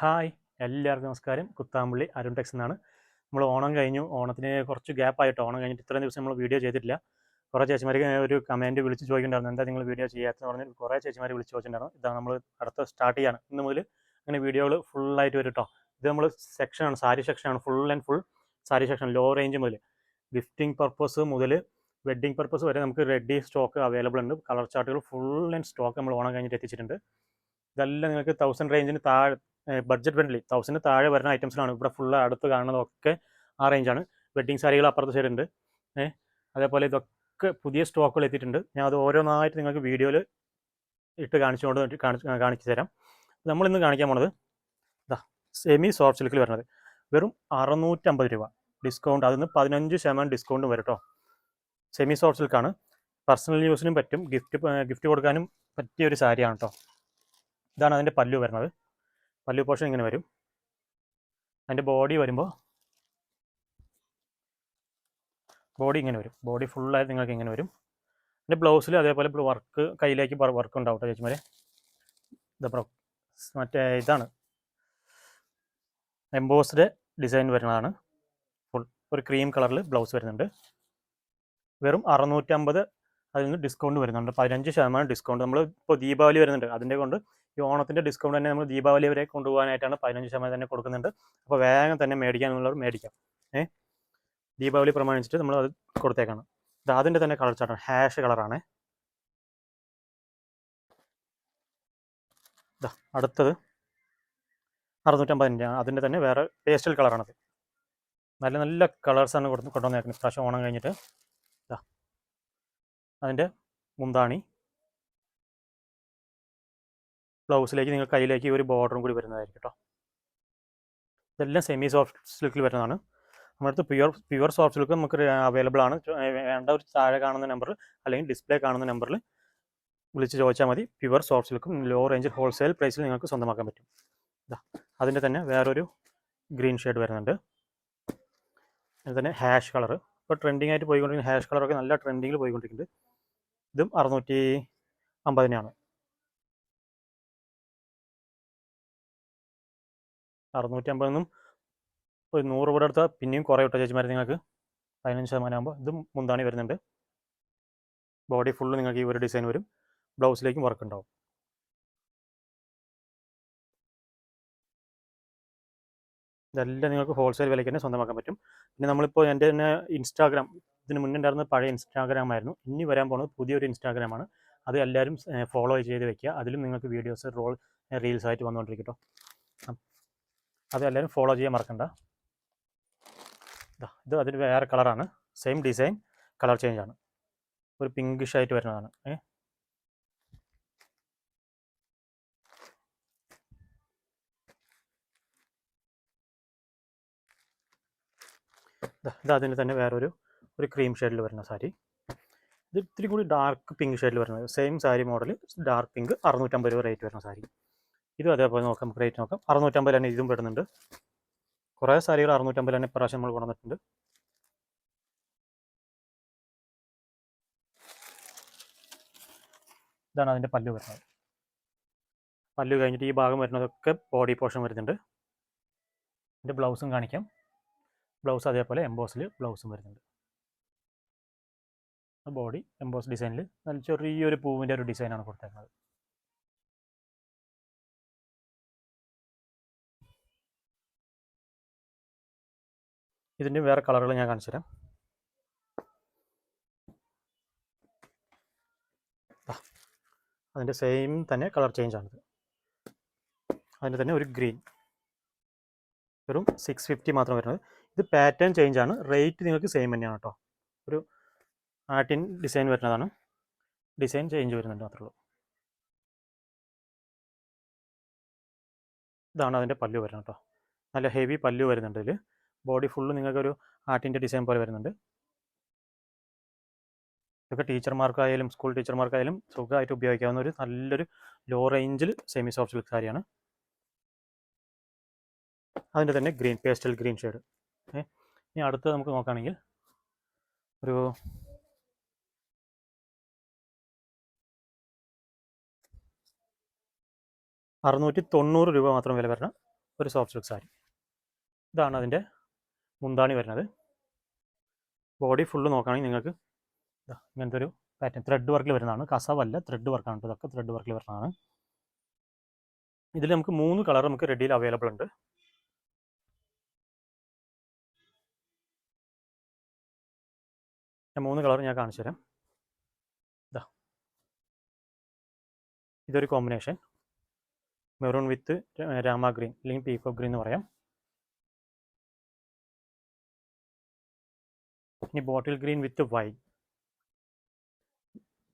Hi എല്ലാവർക്കും നമസ്കാരം. Kuthampully Arun Tex എന്നാണ്. നമ്മൾ ഓണം കഴിഞ്ഞു. ഓണത്തിന് കുറച്ച് ഗ്യാപ്പായിട്ട് ഓണം കഴിഞ്ഞിട്ട് ഇത്രയും ദിവസം നമ്മൾ വീഡിയോ ചെയ്തിട്ടില്ല. കുറേ ചേച്ചിമാർ ഒരു കമന്റ് വിളിച്ച് ചോദിക്കുന്നുണ്ടായിരുന്നു. എന്താ നിങ്ങൾ വീഡിയോ ചെയ്യാത്തെന്ന് പറഞ്ഞ് കുറേ ചേച്ചിമാർ വിളിച്ച് ചോദിച്ചിട്ടുണ്ടായിരുന്നു. ഇതാണ് നമ്മൾ അടുത്ത സ്റ്റാർട്ട് ചെയ്യാണ്. ഇന്ന് മുതൽ അങ്ങനെ വീഡിയോകൾ ഫുള്ളായിട്ട് വരും ഇത് നമ്മൾ സെക്ഷനാണ് സാരി സെക്ഷനാണ് full and full sari section low range മുതൽ ഗിഫ്റ്റിംഗ് പർപ്പസ് മുതൽ വെഡ്ഡിംഗ് പർപ്പസ് വരെ നമുക്ക് റെഡി സ്റ്റോക്ക് അവൈലബിൾ ഉണ്ട്. കളർ ചാർട്ടുകൾ ഫുൾ ആൻഡ് സ്റ്റോക്ക് നമ്മൾ ഓണം കഴിഞ്ഞിട്ട് എത്തിച്ചിട്ടുണ്ട്. ഇതെല്ലാം നിങ്ങൾക്ക് തൗസൻഡ് റേഞ്ചിന് താഴെ ബഡ്ജറ്റ് ഫ്രണ്ട്ലി തൗസൻഡ് താഴെ വരുന്ന ഐറ്റംസിലാണ് ഇവിടെ ഫുൾ അടുത്ത് കാണുന്നതൊക്കെ ആ റേഞ്ചാണ് വെഡ്ഡിങ് സാരികൾ അപ്പുറത്ത് സൈഡ് ഉണ്ട്. അതേപോലെ ഇതൊക്കെ പുതിയ സ്റ്റോക്കുകൾ എത്തിയിട്ടുണ്ട്. ഞാൻ അത് ഓരോന്നായിട്ട് നിങ്ങൾക്ക് വീഡിയോയിൽ ഇട്ട് കാണിച്ചുകൊണ്ട് കാണിച്ച് തരാം. നമ്മൾ ഇന്ന് കാണിക്കാൻ പോണത് ഇതാ സെമി സോഫ്റ്റ് സിൽക്കിൽ വരുന്നത്. വെറും അറുന്നൂറ്റമ്പത് രൂപ. ഡിസ്കൗണ്ട് അതിൽ നിന്ന് പതിനഞ്ച് ശതമാനം ഡിസ്കൗണ്ട് വരും കേട്ടോ സെമി സോഫ്റ്റ് സിൽക്കാണ് പേഴ്സണൽ യൂസിനും പറ്റും. ഗിഫ്റ്റ് ഗിഫ്റ്റ് കൊടുക്കാനും പറ്റിയ ഒരു സാരിയാണ് കേട്ടോ ഇതാണ് അതിന്റെ പല്ലു വരുന്നത്. പല്ലു പോർഷൻ ഇങ്ങനെ വരും. അതിന്റെ ബോഡി വരുമ്പോൾ ബോഡി ഇങ്ങനെ വരും. ബോഡി ഫുള്ളായിട്ട് നിങ്ങൾക്ക് ഇങ്ങനെ വരും. എന്റെ ബ്ലൗസിൽ അതേപോലെ വർക്ക് കയ്യിലേക്ക് വർക്ക് ഉണ്ടാവും കേട്ടോ ചേച്ചിമാരെ. ഇതപ്പുറം മറ്റേ ഇതാണ്. എംബോസ്ഡ് ഡിസൈൻ വരുന്നതാണ്. ഫുൾ ഒരു ക്രീം കളറിൽ ബ്ലൗസ് വരുന്നുണ്ട്. വെറും അറുന്നൂറ്റമ്പത് അതിൽ നിന്ന് ഡിസ്കൗണ്ട് വരുന്നുണ്ട്. പതിനഞ്ച് ശതമാനം ഡിസ്കൗണ്ട് നമ്മൾ ഇപ്പോൾ ദീപാവലി വരുന്നുണ്ട്. അതിന്റെ കൊണ്ട് ഈ ഓണത്തിന്റെ ഡിസ്കൗണ്ട് തന്നെ നമ്മൾ ദീപാവലി വരെ കൊണ്ടുപോകാനായിട്ടാണ് പതിനഞ്ച് ശതമാനം തന്നെ കൊടുക്കുന്നുണ്ട്. അപ്പോൾ വേഗം തന്നെ മേടിക്കാനുള്ളവർ മേടിക്കാം. ഏ? ദീപാവലി പ്രമാണിച്ചിട്ട് നമ്മൾ അത് കൊടുത്തേക്കാണ്. ഇത് അതിന്റെ തന്നെ കളർ ചാർട്ടാണ് ഹാഷ് കളറാണ് അടുത്തത് അറുന്നൂറ്റമ്പതിന്റെ അതിന്റെ തന്നെ വേറെ പേസ്റ്റൽ കളറാണത് നല്ല നല്ല കളേഴ്സാണ് കൊടുത്ത് കൊണ്ടുവന്നേക്കുന്നത്. പ്രാവശ്യം ഓണം കഴിഞ്ഞിട്ട്. അതിന്റെ മുന്താണി. ബ്ലൗസിലേക്ക് നിങ്ങൾ കയ്യിലേക്ക് ഒരു ബോർഡറും കൂടി വരുന്നതായിരിക്കും കേട്ടോ ഇതെല്ലാം സെമി സോഫ്റ്റ് സിൽക്കിൽ വരുന്നതാണ്. നമ്മുടെ അടുത്ത് പ്യുവർ പ്യുവർ സോഫ്റ്റ് സിൽക്ക് നമുക്ക് അവൈലബിൾ ആണ്. വേണ്ട ഒരു താഴെ കാണുന്ന നമ്പറിൽ അല്ലെങ്കിൽ ഡിസ്പ്ലേ കാണുന്ന നമ്പറിൽ വിളിച്ച് ചോദിച്ചാൽ മതി. പ്യുവർ സോഫ്റ്റ് സിൽക്കും ലോ റേഞ്ചിൽ ഹോൾസെയിൽ പ്രൈസിൽ നിങ്ങൾക്ക് സ്വന്തമാക്കാൻ പറ്റും. ഇതാ അതിന്റെ തന്നെ വേറൊരു ഗ്രീൻ ഷെയ്ഡ് വരുന്നുണ്ട്. അതിന്റെ തന്നെ ഹാഷ് കളർ ഇപ്പോൾ ട്രെൻഡിങ് ആയിട്ട് പോയിക്കൊണ്ടിരിക്കുന്ന ഹാഷ് കളറൊക്കെ നല്ല ട്രെൻഡിങ്ങിൽ പോയിക്കൊണ്ടിരിക്കുന്നുണ്ട്. ഇതും അറുന്നൂറ്റി അമ്പതിനാണ്. അറുന്നൂറ്റി നിന്നും ഒരു നൂറ് രൂപയുടെ അടുത്ത പിന്നെയും കുറേ കിട്ടും ചേച്ചിമാർ നിങ്ങൾക്ക്. പതിനഞ്ച് ശതമാനം ആകുമ്പോൾ ഇതും മുന്താണി വരുന്നുണ്ട്. ബോഡി ഫുള്ള് നിങ്ങൾക്ക് ഈ ഒരു ഡിസൈൻ വരും. ബ്ലൗസിലേക്കും വർക്ക് ഉണ്ടാവും. ഇതെല്ലാം നിങ്ങൾക്ക് ഹോൾസെയിൽ വിലയ്ക്ക് തന്നെ സ്വന്തമാക്കാൻ പറ്റും. പിന്നെ നമ്മളിപ്പോൾ എന്റെ തന്നെ ഇൻസ്റ്റാഗ്രാം ഇതിന് മുന്നേ ഉണ്ടായിരുന്ന പഴയ ഇൻസ്റ്റാഗ്രാം ആയിരുന്നു. ഇനി വരാൻ പോകുന്നത് പുതിയൊരു ഇൻസ്റ്റാഗ്രാം ആണ്. അത് എല്ലാവരും ഫോളോ ചെയ്ത് വെക്കുക. അതിലും നിങ്ങൾക്ക് വീഡിയോസ് റോൾ റീൽസ് ആയിട്ട് വന്നുകൊണ്ടിരിക്കും കേട്ടോ അത് എല്ലാവരും ഫോളോ ചെയ്യാൻ മറക്കണ്ട. ഇത് അതിന് വേറെ കളറാണ് സെയിം ഡിസൈൻ കളർ ചേഞ്ച് ആണ്. ഒരു പിങ്കിഷ് ആയിട്ട് വരുന്നതാണ്. ഏ? ഇത് അതിന് തന്നെ വേറൊരു ഒരു ക്രീം ഷെയ്ഡിൽ വരുന്ന സാരി. ഇത് ഇത്തിരി കൂടി ഡാർക്ക് പിങ്ക് ഷെയ്ഡിൽ വരുന്നത്. Same sari model dark pink അറുന്നൂറ്റമ്പത് രൂപ റേറ്റ് വരുന്ന സാരി. ഇതും അതേപോലെ നോക്കാം നമുക്ക് റേറ്റ് നോക്കാം. അറുന്നൂറ്റമ്പത് തന്നെ ഇതും പെടുന്നുണ്ട്. കുറേ സാരികൾ അറുന്നൂറ്റമ്പത് തന്നെ ഇപ്രാവശ്യം നമ്മൾ കൊണ്ടുവന്നിട്ടുണ്ട്. ഇതാണ് അതിന്റെ പല്ലു വരുന്നത്. പല്ലു കഴിഞ്ഞിട്ട് ഈ ഭാഗം വരുന്നതൊക്കെ ബോഡി പോർഷൻ വരുന്നുണ്ട്. ഇതിന്റെ ബ്ലൗസും കാണിക്കാം. ബ്ലൗസ് അതേപോലെ എംബോസിൽ ബ്ലൗസും വരുന്നുണ്ട്. ബോഡി എംബോസ് ഡിസൈനിൽ നല്ല ചെറിയൊരു പൂവിന്റെ ഒരു ഡിസൈനാണ് കൊടുത്തേക്കുന്നത്. ഇതിന്റെ വേറെ കളറുകൾ ഞാൻ കാണിച്ചു തരാം. അതിന്റെ സെയിം തന്നെ കളർ ചേഞ്ച് ആണിത്. അതിന്റെ തന്നെ ഒരു ഗ്രീൻ വെറും സിക്സ് ഫിഫ്റ്റി മാത്രം വരുന്നത്. ഇത് പാറ്റേൺ ചേഞ്ച് ആണ്. റേറ്റ് നിങ്ങൾക്ക് സെയിം തന്നെയാണ് കേട്ടോ. ഒരു ആട്ടിൻ ഡിസൈൻ വരുന്നതാണ്. ഡിസൈൻ ചേഞ്ച് വരുന്നുണ്ട് മാത്രമേ ഉള്ളൂ. ഇതാണ് അതിന്റെ പല്ലു വരുന്നത് കേട്ടോ. നല്ല ഹെവി പല്ലു വരുന്നുണ്ട് ഇതിൽ ബോഡി ഫുള്ള് നിങ്ങൾക്കൊരു ആർട്ടിന്റെ ഡിസൈൻ പോലെ വരുന്നുണ്ട്. ഇതൊക്കെ ടീച്ചർമാർക്കായാലും സ്കൂൾ ടീച്ചർമാർക്കായാലും സുഖമായിട്ട് ഉപയോഗിക്കാവുന്ന ഒരു നല്ലൊരു ലോ റേഞ്ചിൽ സെമി സോഫ്റ്റ് സിൽക്ക് സാരിയാണ്. അതിന്റെ തന്നെ ഗ്രീൻ പേസ്റ്റൽ ഗ്രീൻ ഷെയ്ഡ് ഇനി അടുത്ത് നമുക്ക് നോക്കുകയാണെങ്കിൽ ഒരു അറുന്നൂറ്റി തൊണ്ണൂറ് രൂപ മാത്രം വില വരുന്ന ഒരു സോഫ്റ്റ് സിൽക്ക് സാരി. ഇതാണ് അതിന്റെ മുന്താണി വരുന്നത്. ബോഡി ഫുള്ള് നോക്കുകയാണെങ്കിൽ നിങ്ങൾക്ക് ഇങ്ങനത്തെ ഒരു പാറ്റേൺ ത്രെഡ് വർക്കിൽ വരുന്നതാണ്. കസവല്ല ത്രെഡ് വർക്കാണ് ഇതൊക്കെ ത്രെഡ് വർക്കിൽ വരുന്നതാണ്. ഇതിൽ നമുക്ക് മൂന്ന് കളർ നമുക്ക് റെഡിയിൽ അവൈലബിൾ ഉണ്ട്. ഞാൻ മൂന്ന് കളർ ഞാൻ കാണിച്ചു തരാം. ഇതാ ഇതൊരു combination maroon with Rama green അല്ലെങ്കിൽ പീക്കോ ഗ്രീൻ എന്ന് പറയാം. ഇനി ബോട്ടിൽ ഗ്രീൻ വിത്ത് വൈൻ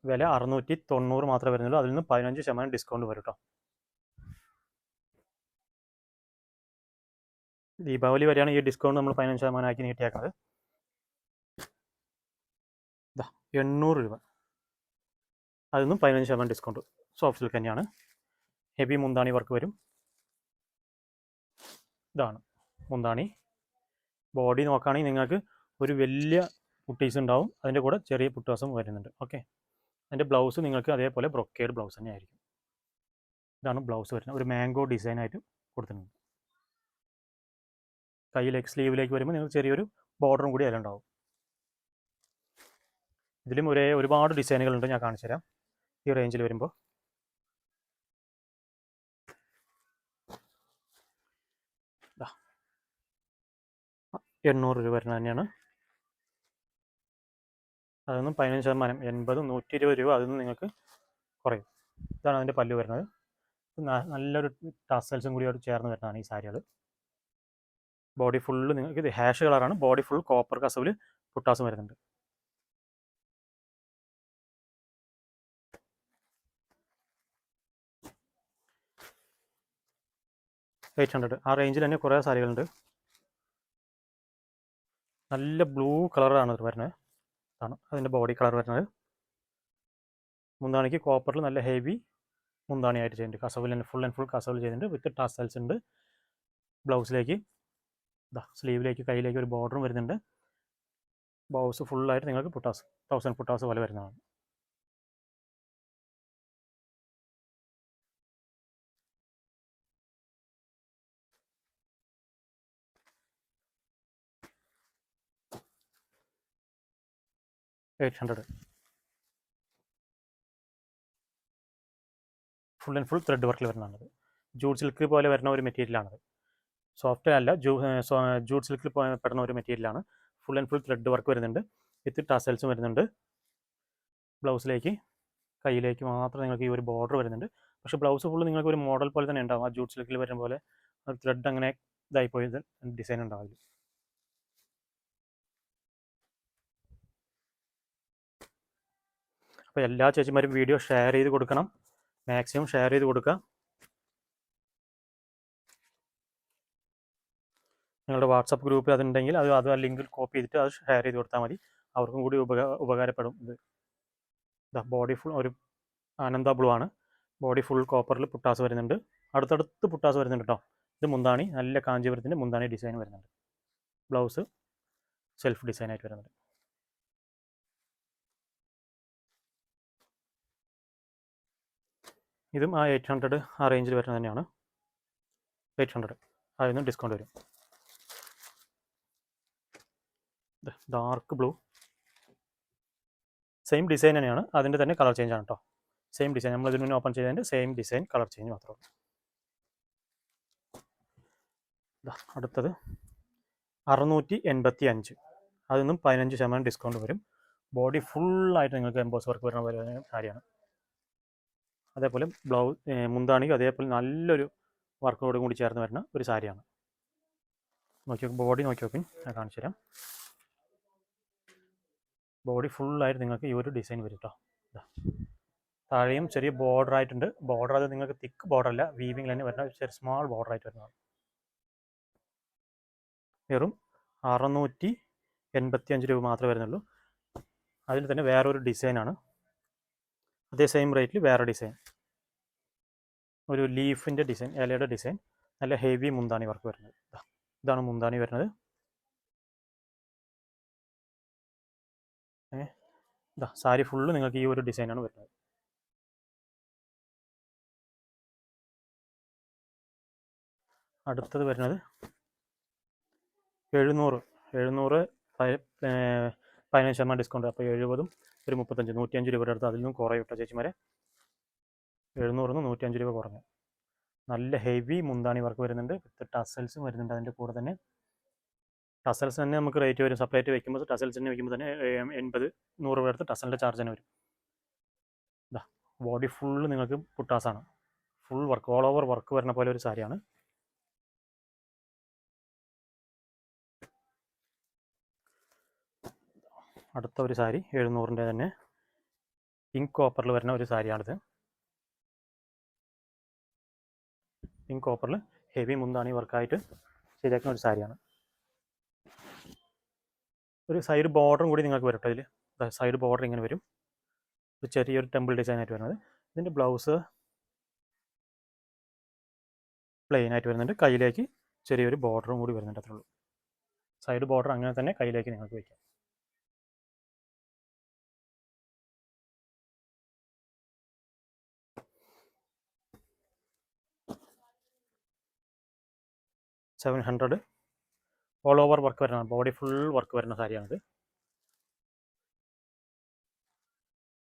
വില അറുന്നൂറ്റി തൊണ്ണൂറ് മാത്രമേ വരുന്നുള്ളൂ. അതിൽ നിന്ന് പതിനഞ്ച് ശതമാനം ഡിസ്കൗണ്ട് വരും കേട്ടോ ദീപാവലി വരെയാണ് ഈ ഡിസ്കൗണ്ട് നമ്മൾ പതിനഞ്ച് ശതമാനം ആക്കി നീട്ടിയാക്കുന്നത് എണ്ണൂറ് രൂപ. അതിൽ നിന്നും പതിനഞ്ച് ശതമാനം ഡിസ്കൗണ്ട് സോഫ്റ്റ് സിൽക്ക് തന്നെയാണ്. ഹെവി മുന്താണി വർക്ക് വരും. ഇതാണ് മുന്താണി. ബോഡി നോക്കുകയാണെങ്കിൽ നിങ്ങൾക്ക് ഒരു വലിയ പുട്ടീസ് ഉണ്ടാവും. അതിന്റെ കൂടെ ചെറിയ പുട്ടാസും വരുന്നുണ്ട്. ഓക്കെ അതിന്റെ ബ്ലൗസ് നിങ്ങൾക്ക് അതേപോലെ ബ്രൊക്കേഡ് ബ്ലൗസ് തന്നെ ആയിരിക്കും. ഇതാണ് ബ്ലൗസ് വരുന്നത്. ഒരു മാംഗോ ഡിസൈൻ ആയിട്ട് കൊടുത്തിട്ടുണ്ട്. കയ്യിലേക്ക് സ്ലീവിലേക്ക് വരുമ്പോൾ നിങ്ങൾക്ക് ചെറിയൊരു ബോർഡറും കൂടി അതിലുണ്ടാവും ഇതിലും ഒരേ ഒരുപാട് ഡിസൈനുകളുണ്ട് ഞാൻ കാണിച്ചു തരാം. ഈ റേഞ്ചിൽ വരുമ്പോൾ. എണ്ണൂറ് രൂപ വരുന്നത് തന്നെയാണ്. അതൊന്നും പതിനഞ്ച് ശതമാനം എൺപത് നൂറ്റി ഇരുപത് രൂപ അതിൽ നിന്ന് നിങ്ങൾക്ക് കുറയും. ഇതാണ് അതിന്റെ പല്ല് വരുന്നത്. നല്ലൊരു ടസൽസും കൂടി അവിടെ ചേർന്ന് വരുന്നതാണ് ഈ സാരികൾ ബോഡി ഫുള്ള് നിങ്ങൾക്ക് ഇത് ഹാഷ് കളറാണ്. ബോഡി ഫുൾ കോപ്പർ കസവിൽ പുട്ടാസും വരുന്നുണ്ട്. Eight hundred. ആ റേഞ്ചിൽ തന്നെ കുറേ സാരികളുണ്ട്. നല്ല ബ്ലൂ കളറാണ് ഇത് വരുന്നത്. ആണ് അതിന്റെ ബോഡി കളർ വരുന്നത്. മുന്താണിക്ക് കോപ്പറിൽ നല്ല ഹെവി മുന്താണിയായിട്ട് ചെയ്തിട്ടുണ്ട്. കസവിൽ ഫുൾ ആൻഡ് ഫുൾ കസവിൽ ചെയ്തിട്ടുണ്ട്. വിത്ത് ടസൽസ് ഉണ്ട്. ബ്ലൗസിലേക്ക് ഇതാ സ്ലീവിലേക്ക് കയ്യിലേക്ക് ഒരു ബോർഡറും വരുന്നുണ്ട്. ബ്ലൗസ് ഫുള്ളായിട്ട് നിങ്ങൾക്ക് പുട്ടാസ് തൗസൻഡ് പുട്ടാസ് പോലെ വരുന്നതാണ്. Eight hundred. Full and full thread വർക്കിൽ വരുന്നതാണത്. ജൂട്ട് സിൽക്ക് പോലെ വരുന്ന ഒരു മെറ്റീരിയലാണത്. സോഫ്റ്റ് അല്ല ജൂ ജൂട്ട് സിൽക്കിൽ പെടുന്ന ഒരു മെറ്റീരിയലാണ്. Full and full thread work വരുന്നുണ്ട്. വിത്ത് ടസൽസും വരുന്നുണ്ട്. ബ്ലൗസിലേക്ക് കയ്യിലേക്ക് മാത്രം നിങ്ങൾക്ക് ഈ ഒരു ബോർഡർ വരുന്നുണ്ട്. പക്ഷേ ബ്ലൗസ് ഫുള്ള് നിങ്ങൾക്ക് ഒരു മോഡൽ പോലെ തന്നെ ഉണ്ടാവും. ആ ജൂട്ട് സിൽക്കിൽ വരുന്ന പോലെ ത്രെഡ് അങ്ങനെ ഇതായി പോയത് ഡിസൈൻ ഉണ്ടാവില്ല. അപ്പോൾ എല്ലാ ചേച്ചിമാരും വീഡിയോ ഷെയർ ചെയ്ത് കൊടുക്കണം. മാക്സിമം ഷെയർ ചെയ്ത് കൊടുക്കുക നിങ്ങളുടെ വാട്സപ്പ് ഗ്രൂപ്പിൽ അതുണ്ടെങ്കിൽ അത് അത് ആ ലിങ്കിൽ കോപ്പി ചെയ്തിട്ട് അത് ഷെയർ ചെയ്ത് കൊടുത്താൽ മതി. അവർക്കും കൂടി ഉപക ഉപകാരപ്പെടും ഇത്. ഇതാ ബോഡി ഫുൾ ഒരു ആനന്ദ ബ്ലൂ ആണ്. ബോഡി ഫുൾ കോപ്പറിൽ പുട്ടാസ് വരുന്നുണ്ട്. അടുത്തടുത്ത് പുട്ടാസ് വരുന്നുണ്ട് കേട്ടോ ഇത് മുന്താണി നല്ല കാഞ്ചീപുരത്തിന്റെ മുന്താണി ഡിസൈൻ വരുന്നുണ്ട്. ബ്ലൗസ് സെൽഫ് ഡിസൈനായിട്ട് വരുന്നുണ്ട്. ഇതും ആ എയ്റ്റ് ഹൺഡ്രഡ് ആ റേഞ്ചിൽ വരുന്നത് തന്നെയാണ്. എയ്റ്റ് ഹൺഡ്രഡ് അതിൽ നിന്ന് ഡിസ്കൗണ്ട് വരും. ഡാർക്ക് ബ്ലൂ സെയിം ഡിസൈൻ തന്നെയാണ്. അതിന്റെ തന്നെ കളർ ചേഞ്ച് ആണ് കേട്ടോ സെയിം ഡിസൈൻ നമ്മൾ ഇതിന് മുന്നേ ഓപ്പൺ ചെയ്തതിന്റെ സെയിം ഡിസൈൻ കളർ ചേഞ്ച് മാത്രമേ അടുത്തത് അറുന്നൂറ്റി എൺപത്തി അഞ്ച് അതിൽ നിന്നും പതിനഞ്ച് ശതമാനം ഡിസ്കൗണ്ട് വരും. ബോഡി ഫുള്ളായിട്ട് നിങ്ങൾക്ക് എംബോസ് വർക്ക് വരുന്ന പോലെ കാര്യമാണ്. അതേപോലെ ബ്ലൗസ് മുന്താണിയും അതേപോലെ നല്ലൊരു വർക്കോട് കൂടി ചേർന്ന് വരുന്ന ഒരു സാരിയാണ്. നോക്കി ബോഡി നോക്കി നോക്കി ഞാൻ കാണിച്ചു തരാം. ബോഡി ഫുള്ളായിട്ട് നിങ്ങൾക്ക് ഈ ഒരു ഡിസൈൻ വരും കേട്ടോ. താഴെയും ചെറിയ ബോർഡർ ആയിട്ടുണ്ട്. ബോർഡർ അത് നിങ്ങൾക്ക് തിക്ക് ബോർഡർ അല്ല വീവിംഗ് തന്നെ വരുന്ന ചെറിയ സ്മാൾ ബോർഡർ ആയിട്ട് വരുന്നതാണ്. വെറും അറുന്നൂറ്റി എൺപത്തി അഞ്ച് രൂപ മാത്രമേ വരുന്നുള്ളൂ. അതിൽ തന്നെ വേറൊരു ഡിസൈനാണ്. അതേ സെയിം റേറ്റിൽ വേറെ ഡിസൈൻ ഒരു ലീഫിന്റെ ഡിസൈൻ ഇലയുടെ ഡിസൈൻ നല്ല ഹെവി മുന്താണി വർക്ക് വരുന്നത്. ഇതാണ് മുന്താണി വരുന്നത്. ഇതാ സാരി ഫുള്ള് നിങ്ങൾക്ക് ഈ ഒരു ഡിസൈനാണ് വരുന്നത്. അടുത്തത് വരുന്നത് എഴുന്നൂറ്. എഴുന്നൂറ് പതിനഞ്ച് ശതമാനം ഡിസ്കൗണ്ട് അപ്പോൾ എഴുപതും ഒരു മുപ്പത്തഞ്ച് നൂറ്റിയഞ്ച് രൂപയുടെ അടുത്ത് അതിൽ നിന്നും കുറേ ഇട്ട ചേച്ചിമാരെ. എഴുന്നൂറിന് നൂറ്റിയഞ്ച് രൂപ കുറഞ്ഞു. നല്ല ഹെവി മുന്താണി വർക്ക് വരുന്നുണ്ട്. വിത്ത് ടസൽസും വരുന്നുണ്ട് അതിന്റെ കൂടെ തന്നെ. ടസൽസ് തന്നെ നമുക്ക് റേറ്റ് വരും. സെപ്പറേറ്റ് വയ്ക്കുമ്പോൾ ടസൽസ് തന്നെ വയ്ക്കുമ്പോൾ തന്നെ എൺപത് നൂറ് രൂപ അടുത്ത് ടസലിന്റെ ചാർജ് തന്നെ വരും. ബോഡി ഫുള്ള് നിങ്ങൾക്ക് പുട്ടാസാണ്. Full work all over work വരുന്ന പോലെ ഒരു സാരിയാണ്. അടുത്ത ഒരു സാരി എഴുന്നൂറിന്റെ തന്നെ പിങ്ക് കോപ്പറിൽ വരുന്ന ഒരു സാരിയാണിത്. പിങ്ക് കോപ്പറിൽ ഹെവി മുന്താണി വർക്കായിട്ട് ചെയ്തേക്കുന്ന ഒരു സാരിയാണ്. ഒരു സൈഡ് ബോർഡറും കൂടി നിങ്ങൾക്ക് വരും കേട്ടോ ഇതിൽ സൈഡ് ബോർഡർ ഇങ്ങനെ വരും. ഒരു ചെറിയൊരു ടെമ്പിൾ ഡിസൈൻ ആയിട്ട് വരുന്നത്. ഇതിന്റെ ബ്ലൗസ് പ്ലെയിൻ ആയിട്ട് വരുന്നുണ്ട്. കയ്യിലേക്ക് ചെറിയൊരു ബോർഡറും കൂടി വരുന്നുണ്ട് അത്രേ ഉള്ളൂ. സൈഡ് ബോർഡർ അങ്ങനെ തന്നെ കയ്യിലേക്ക് നിങ്ങൾക്ക് വയ്ക്കാം seven hundred all over work വരുന്ന ബോഡി ഫുൾ വർക്ക് വരുന്ന സാരിയാണിത്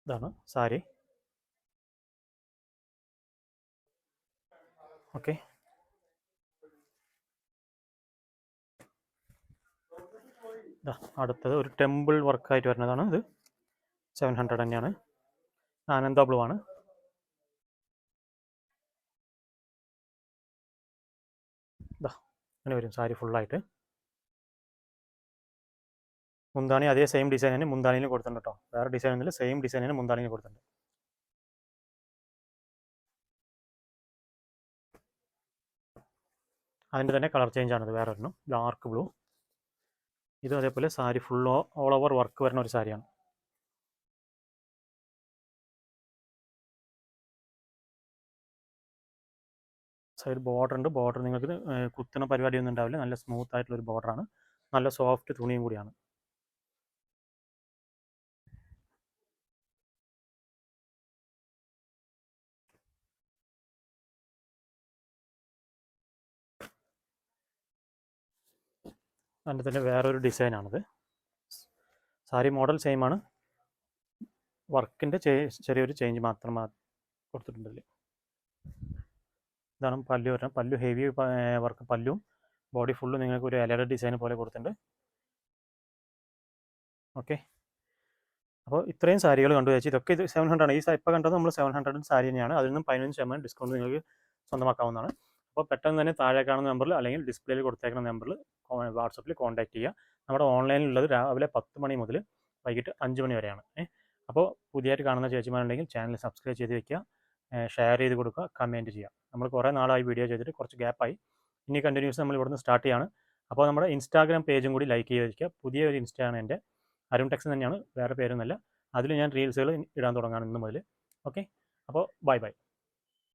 ഇതാണ് സാരി ഓക്കെ അടുത്തത് ഒരു ടെമ്പിൾ വർക്കായിട്ട് വരുന്നതാണ് ഇത്. സെവൻ ഹൺഡ്രഡ് തന്നെയാണ്. ആനന്ദ ബ്ലൂ ആണ്. അങ്ങനെ വരും സാരി ഫുള്ളായിട്ട് മുന്താണി അതേ സെയിം ഡിസൈൻ തന്നെ മുന്താണിയിൽ കൊടുത്തിട്ടുണ്ട് കേട്ടോ വേറെ ഡിസൈൻ ഒന്നുമില്ല സെയിം ഡിസൈൻ തന്നെ മുന്താണിയിൽ കൊടുത്തിട്ടുണ്ട്. അതിന്റെ തന്നെ കളർ ചേഞ്ച് ആണത് വേറെ ഒരെണ്ണം. ഡാർക്ക് ബ്ലൂ ഇതും അതേപോലെ sari full all over work വരുന്ന ഒരു സാരിയാണ്. സൈഡ് ബോർഡർ ഉണ്ട് ബോർഡർ നിങ്ങൾക്ക് കുത്തുന്ന പരിപാടിയൊന്നും ഉണ്ടാവില്ല. നല്ല സ്മൂത്ത് ആയിട്ടുള്ള ഒരു ബോർഡറാണ് നല്ല സോഫ്റ്റ് തുണിയും കൂടിയാണ്. അതിന്റെ തന്നെ വേറൊരു ഡിസൈനാണിത്. സാരി മോഡൽ സെയിം ആണ്. വർക്കിന്റെ ചെറിയൊരു ചേഞ്ച് മാത്രം കൊടുത്തിട്ടുണ്ടല്ലേ ഇതാണ് പല്ലു വരുന്നത് പല്ലു ഹെവി വർക്ക് പല്ലും. ബോഡി ഫുള്ള് നിങ്ങൾക്ക് ഒരു ഇലയുടെ ഡിസൈൻ പോലെ കൊടുത്തിട്ടുണ്ട്. ഓക്കെ അപ്പോൾ ഇത്രയും സാരികൾ കണ്ടു വെച്ചാൽ ഇതൊക്കെ ഇത് സെവൻ ഹൺഡ്രഡ് ആണ്. ഈ ഇപ്പോൾ കണ്ടത് നമ്മൾ സെവൻ ഹൺഡ്രഡ് സാരി തന്നെയാണ്. അതിൽ നിന്നും പതിനഞ്ച് ശതമാനം ഡിസ്കൗണ്ട് നിങ്ങൾക്ക് സ്വന്തമാക്കാവുന്നതാണ്. അപ്പോൾ പെട്ടെന്ന് തന്നെ താഴെ കാണുന്ന നമ്പറിൽ അല്ലെങ്കിൽ ഡിസ്പ്ലേയിൽ കൊടുത്തേക്കുന്ന നമ്പറിൽ വാട്സപ്പിൽ കോൺടാക്ട് ചെയ്യുക. നമ്മുടെ ഓൺലൈനിലുള്ളത് രാവിലെ പത്ത് മണി മുതൽ വൈകിട്ട് അഞ്ച് മണി വരെയാണ്. അപ്പോൾ പുതിയതായിട്ട് കാണുന്ന ചേച്ചിമാരുണ്ടെങ്കിൽ ചാനൽ സബ്സ്ക്രൈബ് ചെയ്ത് വെക്കുക. ഷെയർ ചെയ്ത് കൊടുക്കുക. കമന്റ് ചെയ്യുക. നമ്മൾ കുറേ നാളായി വീഡിയോ ചെയ്തിട്ട് കുറച്ച് ഗ്യാപ്പായി ഇനി കണ്ടിന്യൂസ് നമ്മൾ ഇവിടുന്ന് സ്റ്റാർട്ട് ചെയ്യാണ്. അപ്പോൾ നമ്മുടെ ഇൻസ്റ്റാഗ്രാം പേജും കൂടി ലൈക്ക് ചെയ്ത് വെക്കുക പുതിയ ഒരു ഇൻസ്റ്റയാണ് എന്റെ. അരുൺ ടെക്സ് തന്നെയാണ്. വേറെ പേരൊന്നുമല്ല. അതിൽ ഞാൻ റീൽസുകൾ ഇടാൻ തുടങ്ങാണ് ഇന്ന് മുതൽ. ഓക്കെ അപ്പോൾ ബൈ ബൈ